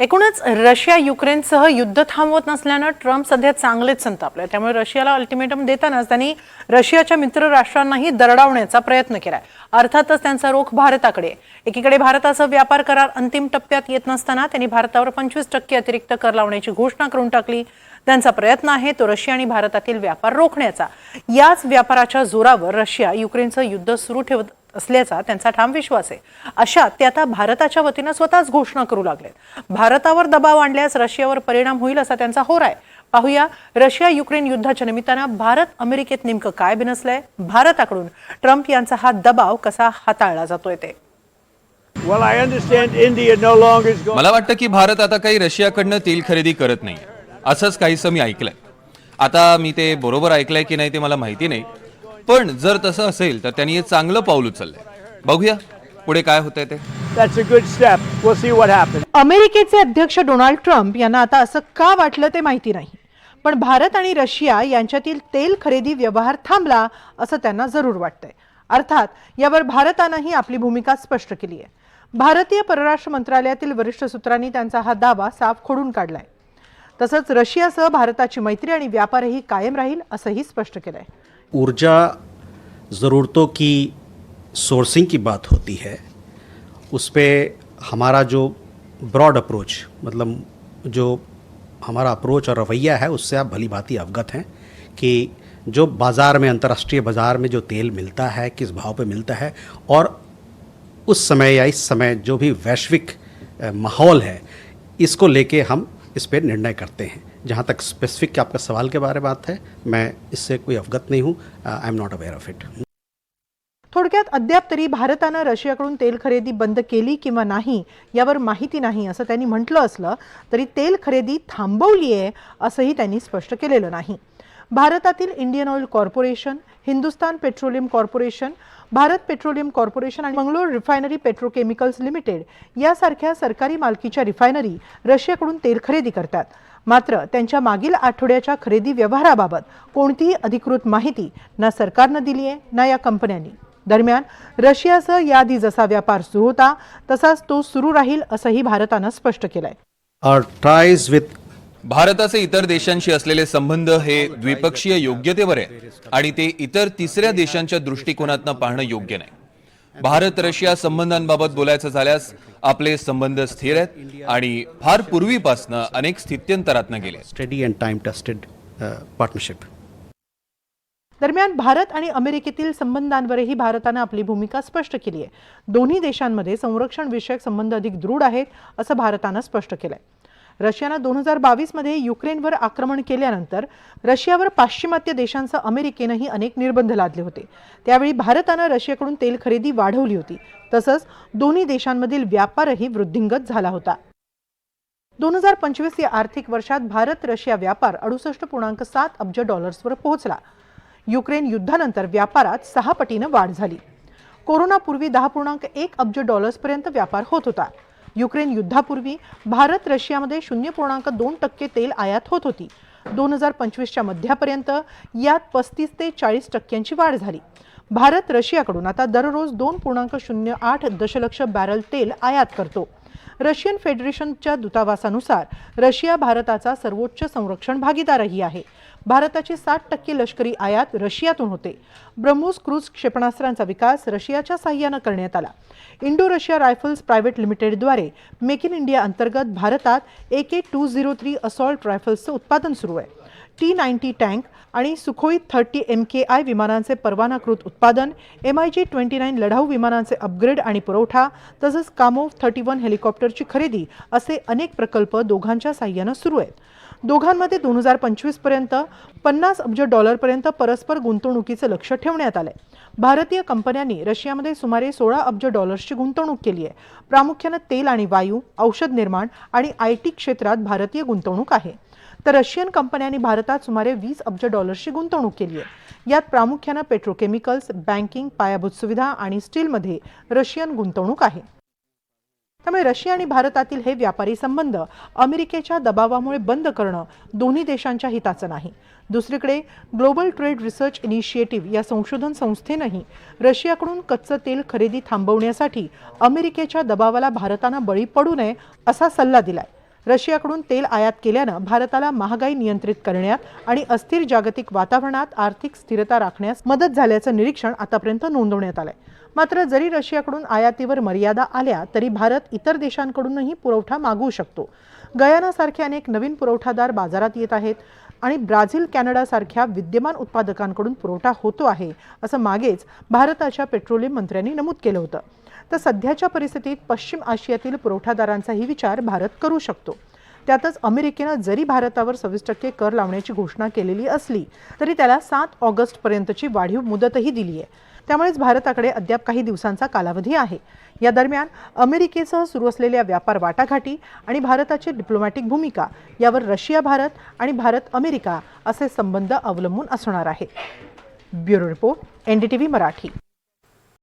एकूणच रशिया युक्रेनसह युद्ध थांबवत नसल्यानं ट्रम्प सध्या चांगलेच संतापले त्यामुळे रशियाला अल्टिमेटम देतानाच त्यांनी रशियाच्या मित्र राष्ट्रांनाही दरडावण्याचा प्रयत्न केलाय. अर्थातच त्यांचा रोख भारताकडे एकीकडे भारताचा व्यापार करार अंतिम टप्प्यात येत नसताना त्यांनी भारतावर पंचवीस टक्के अतिरिक्त कर लावण्याची घोषणा करून टाकली. त्यांचा प्रयत्न आहे तो रशिया आणि भारतातील व्यापार रोखण्याचा. याच व्यापाराच्या जोरावर रशिया युक्रेनचं युद्ध सुरू ठेवत असल्याचा त्यांचा ठाम विश्वास आहे. अशात ते आता भारताच्या वतीनं स्वतःच घोषणा करू लागलेत. भारतावर दबाव आणल्यास रशियावर परिणाम होईल असा त्यांचा होर आहे. पाहूया रशिया युक्रेन युद्धाच्या निमित्तानं भारत अमेरिकेत नेमकं काय बिनसलंय? भारताकडून ट्रम्प यांचा हा दबाव कसा हाताळला जातोय ते. मला वाटतं की भारत आता काही रशियाकडनं तेल खरेदी करत नाही. असंच काहीसं मी ऐकलंय. आता मी ते बरोबर ऐकलंय की नाही ते मला माहिती नाही. पण जर तसं असेल तर त्यांनी हे चांगलं पाऊल उचललंय. बघूया पुढे काय होतंय ते. That's a good step. We'll see what happens. अमेरिकेचे अध्यक्ष डोनाल्ड ट्रम्प यांना आता असं का वाटलं ते माहिती नाही. पण भारत आणि रशिया यांच्यातील तेल खरेदी व्यवहार थांबला असं त्यांना जरूर वाटतंय. अर्थात यावर भारतानंही आपली भूमिका स्पष्ट केली आहे. भारतीय परराष्ट्र मंत्रालयातील वरिष्ठ सूत्रांनी त्यांचा हा दावा साफ खोडून काढलाय. तसंच रशियासह भारताची मैत्री आणि व्यापारही कायम राहील असंही स्पष्ट केलंय. ऊर्जा ज़रूरतों की सोर्सिंग की बात होती है, उस पर हमारा जो ब्रॉड अप्रोच मतलब जो हमारा अप्रोच और रवैया है, उससे आप भली भांति अवगत हैं कि जो बाज़ार में, अंतर्राष्ट्रीय बाज़ार में जो तेल मिलता है, किस भाव पे मिलता है, और उस समय या इस समय जो भी वैश्विक माहौल है, इसको लेके हम इस पर निर्णय करते हैं। जहाँ तक स्पेसिफिक आपका सवाल के बारे में बात है मैं इससे कोई अवगत नहीं हूँ I am not aware of it थोडक्यात अद्याप तरी भारतानं रशियाकडून तेल खरेदी बंद केली किंवा नाही यावर माहिती नाही असं त्यांनी म्हटलं असलं तरी तेल खरेदी थांबवली आहे असंही त्यांनी स्पष्ट केलेलं नाही. भारतातील Indian oil corporation Hindustan petroleum corporation Bharat petroleum corporation आणि मंगलोर रिफायनरी पेट्रोकेमिकल्स लिमिटेड यासारख्या सरकारी मालकीच्या रिफायनरी रशियाकडून तेल खरेदी करतात. मात्र त्यांच्या मागील आठवड्याच्या खरेदी व्यवहाराबाबत कोणतीही अधिकृत माहिती ना सरकारनं दिली आहे ना या कंपन्यांनी. दरम्यान रशियासह याआधी जसा व्यापार सुरू होता तसाच तो सुरू राहील असंही भारतानं स्पष्ट केलंय. भारताचे इतर देशांशी असलेले संबंध हे द्विपक्षीय योग्यतेवर आहे आणि ते इतर तिसऱ्या देशांच्या दृष्टिकोनातनं पाहणं योग्य नाही. भारत रशिया संबंधांबाबत बोलायचं झाल्यास आपले संबंध स्थिर आहेत आणि फार पूर्वीपासनं अनेक स्थित्यंतरातनं गेले. Steady and time tested partnership दरम्यान भारत आणि अमेरिकेतील संबंधांवरही भारतानं आपली भूमिका स्पष्ट केली आहे. दोन्ही देशांमध्ये संरक्षण विषयक संबंध अधिक दृढ आहेत असं भारतानं स्पष्ट केलंय. रशियानं दोन हजार बावीसमध्ये युक्रेनवर आक्रमण केल्यानंतर रशियावर पाश्चिमात्य देशांसह अमेरिकेनंही अनेक निर्बंध लादले होते. त्यावेळी भारतानं रशियाकडून तेल खरेदी वाढवली होती. तसंच दोन्ही देशांमधील व्यापारही वृद्धिंगत झाला होता. दोन हजार पंचवीस या आर्थिक वर्षात भारत रशिया व्यापार अडुसष्ट पूर्णांक सात अब्ज डॉलर्सवर पोहोचला. युक्रेन युद्धानंतर व्यापारात सहा पटीनं वाढ झाली. कोरोनापूर्वी दहा पूर्णांक एक अब्ज डॉलर्सपर्यंत व्यापार होत होता. युक्रेन युद्धापूर्वी भारत रशियामध्ये शून्य पूर्णांक दोन टक्के तेल आयात होत होती. दोन हजार पंचवीसच्या मध्यापर्यंत यात पस्तीस ते चाळीस टक्क्यांची वाढ झाली. भारत रशियाकडून आता दररोज दोन पूर्णांक शून्य आठ दशलक्ष बॅरल तेल आयात करतो. रशियन फेडरेशनच्या दूतावासानुसार रशिया भारताचा सर्वोच्च संरक्षण भागीदारही आहे. भारताची साठ टक्के लष्करी आयात रशियातून होते. ब्रह्मोस क्रूज क्षेपणास्त्रांचा विकास रशियाच्या साह्यानं करण्यात आला. इंडो रशिया रायफल्स प्रायव्हेट लिमिटेडद्वारे मेक इन इंडिया अंतर्गत भारतात A K two zero three assault रायफल्सचं उत्पादन सुरू आहे. टी नाईन्टी टँक आणि Sukhoi thirty M K I विमानांचे परवानाकृत उत्पादन M I G twenty nine लढाऊ विमानांचे अपग्रेड आणि पुरवठा तसंच कामोव थर्टी वन हेलिकॉप्टरची खरेदी असे अनेक प्रकल्प दोघांच्या साह्यानं सुरू आहेत. दोघांमध्ये दोन हजार पंचवीसपर्यंत पन्नास अब्ज डॉलरपर्यंत परस्पर गुंतवणुकीचं लक्ष ठेवण्यात आलंय. भारतीय कंपन्यांनी रशियामध्ये सुमारे सोळा अब्ज डॉलर्सची गुंतवणूक केली आहे. प्रामुख्यानं तेल आणि वायू औषध निर्माण आणि आय टी क्षेत्रात भारतीय गुंतवणूक आहे. तर रशियन कंपन्यांनी भारतात सुमारे वीस अब्ज डॉलर्सची गुंतवणूक केली आहे. यात प्रामुख्यानं पेट्रोकेमिकल्स बँकिंग पायाभूत सुविधा आणि स्टीलमध्ये रशियन गुंतवणूक आहे. त्यामुळे रशिया आणि भारतातील हे व्यापारी संबंध अमेरिकेच्या दबावामुळे बंद करणं दोन्ही देशांच्या हिताचं नाही. दुसरीकडे ग्लोबल ट्रेड रिसर्च इनिशिएटिव्ह या संशोधन संस्थेनंही रशियाकडून कच्चं तेल खरेदी थांबवण्यासाठी अमेरिकेच्या दबावाला भारतानं बळी पडू नये असा सल्ला दिलाय. रशियाकडून तेल आयात केल्यानं भारताला महागाई नियंत्रित करण्यात आणि अस्थिर जागतिक वातावरणात आर्थिक स्थिरता राखण्यास मदत झाल्याचं निरीक्षण आतापर्यंत नोंदवण्यात आलंय. मात्र जरी रशियाकडून आयातीवर मर्यादा आल्या तरी भारत इतर देशांकडूनही पुरवठा मागवू शकतो. गयानासारखे अनेक नवीन पुरवठादार बाजारात येत आहेत आणि ब्राझील कॅनडासारख्या विद्यमान उत्पादकांकडून पुरवठा होतो आहे असं मागेच भारताच्या पेट्रोलियम मंत्र्यांनी नमूद केलं होतं. तर सध्याच्या परिस्थितीत पश्चिम आशियातील पुरवठादारांचाही विचार भारत करू शकतो. त्यातच अमेरिकेनं जरी भारतावर सव्वीस टक्के कर लावण्याची घोषणा केलेली असली तरी त्याला सात ऑगस्टपर्यंतची वाढीव मुदतही दिली आहे त्यामुळेच भारताकडे अद्याप काही दिवसांचा कालावधी आहे. या दरम्यान अमेरिकेसह सुरू असलेल्या व्यापार वाटाघाटी आणि भारताची डिप्लोमॅटिक भूमिका यावर रशिया भारत आणि भारत अमेरिका असे संबंध अवलंबून असणार आहे ब्युरो रिपोर्ट एनडीटीव्ही मराठी.